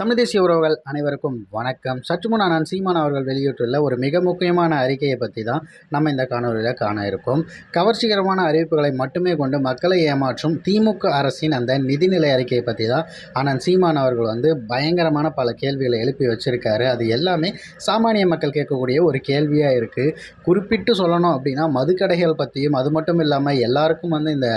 தமிழ் தேசிய உறவுகள் அனைவருக்கும் வணக்கம். சற்று முன் நான் சீமான் அவர்கள் வெளியிட்டுள்ள ஒரு மிக முக்கியமான அறிக்கையை பற்றி தான் நம்ம இந்த காணொலியில் காண இருக்கோம். கவர்ச்சிகரமான அறிவிப்புகளை மட்டுமே கொண்டு மக்களை ஏமாற்றும் திமுக அரசின் அந்த நிதிநிலை அறிக்கையை பற்றி தான் ஆனால் சீமான் அவர்கள் வந்து பயங்கரமான பல கேள்விகளை எழுப்பி வச்சிருக்காரு. அது எல்லாமே சாமானிய மக்கள் கேட்கக்கூடிய ஒரு கேள்வியாக இருக்குது குறிப்பிட்டு சொல்லணும் அப்படின்னா மதுக்கடைகள் பற்றியும் அது மட்டும் இல்லாமல் எல்லாருக்கும் வந்து இந்த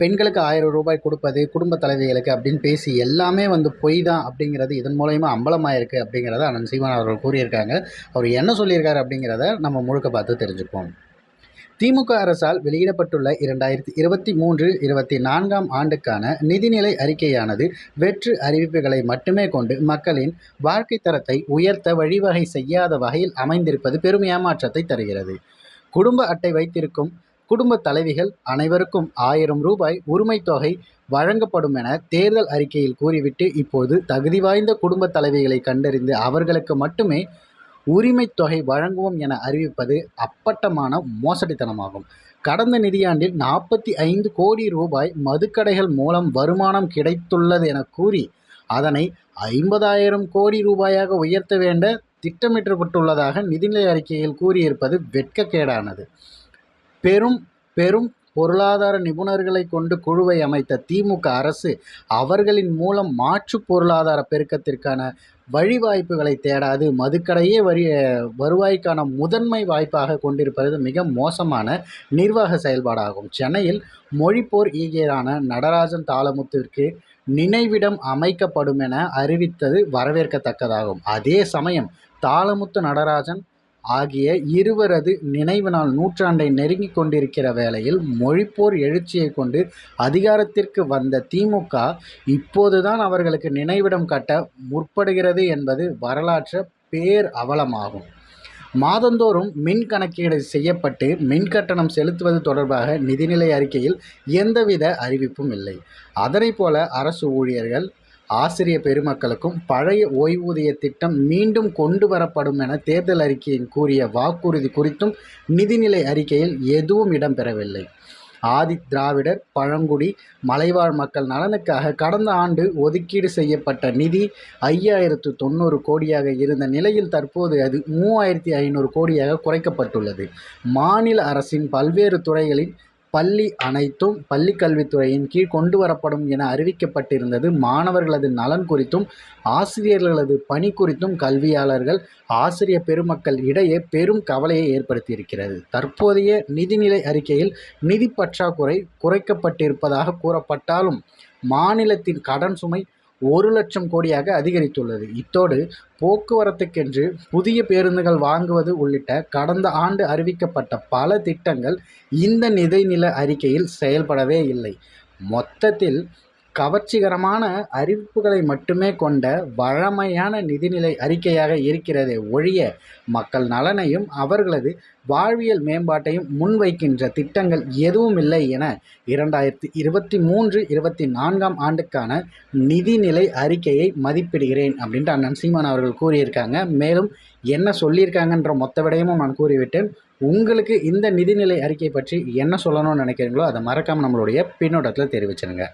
பெண்களுக்கு ஆயிரம் ரூபாய் கொடுப்பது குடும்ப தலைவிகளுக்கு அப்படின்னு பேசி எல்லாமே வந்து பொய் தான் அப்படிங்கிறது இதன் மூலயமா அம்பலமாயிருக்கு அப்படிங்கிறத அண்ணன் சீமான் அவர்கள் கூறியிருக்காங்க. அவர் என்ன சொல்லியிருக்காரு அப்படிங்கிறத நம்ம முழுக்க பார்த்து தெரிஞ்சுப்போம் திமுக அரசால் வெளியிடப்பட்டுள்ள இரண்டாயிரத்தி இருபத்தி மூன்று இருபத்தி நான்காம் ஆண்டுக்கான நிதிநிலை அறிக்கையானது வெற்று அறிவிப்புகளை மட்டுமே கொண்டு மக்களின் வாழ்க்கை தரத்தை உயர்த்த வழிவகை செய்யாத வகையில் அமைந்திருப்பது பெரும் ஏமாற்றத்தை தருகிறது. குடும்ப அட்டை வைத்திருக்கும் குடும்ப தலைவிகள் அனைவருக்கும் ஆயிரம் ரூபாய் உரிமைத்தொகை வழங்கப்படும் என தேர்தல் அறிக்கையில் கூறிவிட்டு இப்போது தகுதி வாய்ந்த குடும்ப தலைவிகளை கண்டறிந்து அவர்களுக்கு மட்டுமே உரிமைத் தொகை வழங்குவோம் என அறிவிப்பது அப்பட்டமான மோசடித்தனமாகும். கடந்த நிதியாண்டில் நாற்பத்தி ஐந்து கோடி ரூபாய் மதுக்கடைகள் மூலம் வருமானம் கிடைத்துள்ளது என கூறி அதனை ஐம்பதாயிரம் கோடி ரூபாயாக உயர்த்த வேண்ட திட்டமிட்டப்பட்டுள்ளதாக நிதிநிலை அறிக்கையில் கூறியிருப்பது வெட்கக்கேடானது. பெரும் பெரும் பொருளாதார நிபுணர்களை கொண்டு குழுவை அமைத்த திமுக அரசு அவர்களின் மூலம் மாற்று பொருளாதார பெருக்கத்திற்கான வழிவாய்ப்புகளை தேடாது மதுக்கடையே வரி வருவாய்க்கான முதன்மை வாய்ப்பாக கொண்டிருப்பது மிக மோசமான நிர்வாக செயல்பாடாகும். சென்னையில் மொழிப்போர் ஈகியரான நடராஜன் தாளமுத்திற்கு நினைவிடம் அமைக்கப்படும் என அறிவித்தது வரவேற்கத்தக்கதாகும். அதே சமயம் தாளமுத்து நடராஜன் ஆகிய இருவரது நினைவு நாள் நூற்றாண்டை நெருங்கி கொண்டிருக்கிற வேளையில் மொழிப்போர் எழுச்சியை கொண்டு அதிகாரத்திற்கு வந்த திமுக இப்போதுதான் அவர்களுக்கு நினைவிடம் கட்ட முற்படுகிறது என்பது வரலாற்று பேர் அவலமாகும். மாதந்தோறும் மின் கணக்கீடு செய்யப்பட்டு மின் கட்டணம் செலுத்துவது தொடர்பாக நிதிநிலை அறிக்கையில் எந்தவித அறிவிப்பும் இல்லை. அதனைப் போல அரசு ஊழியர்கள் ஆசிரிய பெருமக்களுக்கும் பழைய ஓய்வூதிய திட்டம் மீண்டும் கொண்டு வரப்படும் என தேர்தல் அறிக்கையில் கூறிய வாக்குறுதி குறித்தும் நிதிநிலை அறிக்கையில் எதுவும் இடம்பெறவில்லை. ஆதி திராவிடர் பழங்குடி மலைவாழ் மக்கள் நலனுக்காக கடந்த ஆண்டு ஒதுக்கீடு செய்யப்பட்ட நிதி ஐயாயிரத்து தொண்ணூறு கோடியாக இருந்த நிலையில் தற்போது அது மூவாயிரத்தி ஐநூறு கோடியாக குறைக்கப்பட்டுள்ளது. மாநில அரசின் பல்வேறு துறைகளில் பள்ளி அனைத்தும் பள்ளி கல்வித்துறையின் கீழ் கொண்டு வரப்படும் என அறிவிக்கப்பட்டிருந்தது. மாணவர்களது நலன் குறித்தும் ஆசிரியர்களது பணி குறித்தும் கல்வியாளர்கள் ஆசிரிய பெருமக்கள் இடையே பெரும் கவலையை ஏற்படுத்தியிருக்கிறது. தற்போதைய நிதிநிலை அறிக்கையில் நிதி பற்றாக்குறை குறைக்கப்பட்டிருப்பதாக கூறப்பட்டாலும் மாநிலத்தின் கடன் சுமை ஒரு லட்சம் கோடியாக அதிகரித்துள்ளது. இத்தோடு போக்குவரத்துக்கென்று புதிய பேருந்துகள் வாங்குவது உள்ளிட்ட கடந்த ஆண்டு அறிவிக்கப்பட்ட பல திட்டங்கள் இந்த நிதிநில அறிக்கையில் செயல்படவே இல்லை. மொத்தத்தில் கவர்ச்சிகரமான அறிவிப்புகளை மட்டுமே கொண்ட வழமையான நிதிநிலை அறிக்கையாக இருக்கிறதே ஒழிய மக்கள் நலனையும் அவர்களது வாழ்வியல் மேம்பாட்டையும் முன்வைக்கின்ற திட்டங்கள் எதுவும் இல்லை என இரண்டாயிரத்தி இருபத்தி மூன்று இருபத்தி நான்காம் ஆண்டுக்கான நிதிநிலை அறிக்கையை மதிப்பிடுகிறேன் அப்படின்ட்டு அண்ணன் சீமான் அவர்கள் கூறியிருக்காங்க. மேலும் என்ன சொல்லியிருக்காங்கன்ற மொத்த விடயமும் நான் கூறிவிட்டேன். உங்களுக்கு இந்த நிதிநிலை அறிக்கை பற்றி என்ன சொல்லணும்னு நினைக்கிறீங்களோ அதை மறக்காமல் நம்மளுடைய பின்னோட்டத்தில் தெரிவிச்சிருங்க.